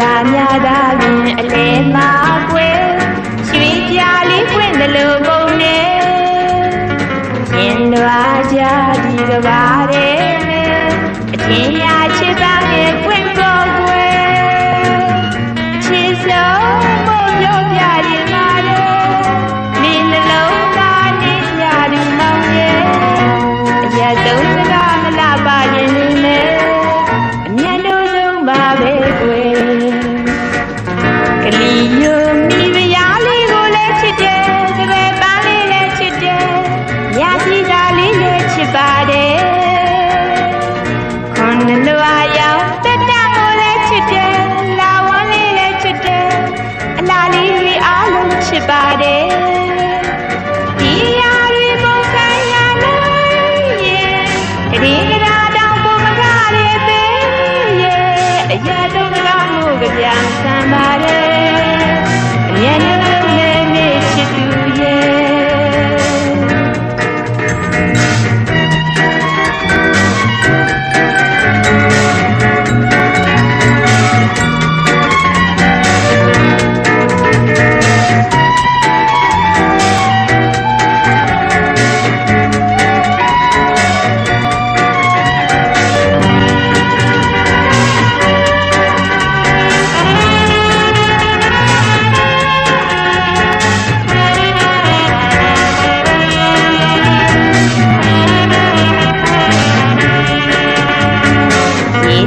လာမြသာရင်အလဲမှာကွယ်ရွှေပြားလေးပွင့်သလိုပုံနေရင်တော်ကြဒီကဘာတဲ့အချင်းရာချ ဒင်းကရာတောင်ပုံမခရေပင်ရဲ့အရာတုံးကမှုကြံစံပါရဲ့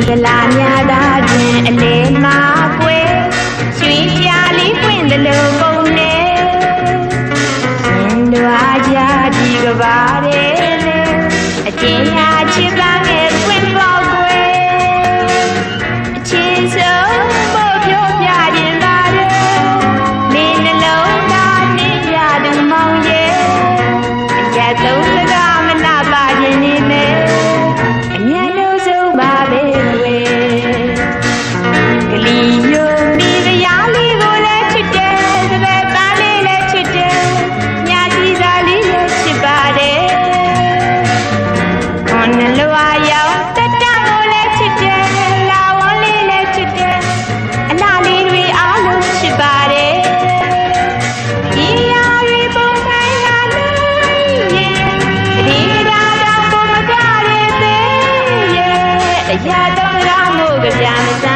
ကလာများသာတွင်အလေ Yeah.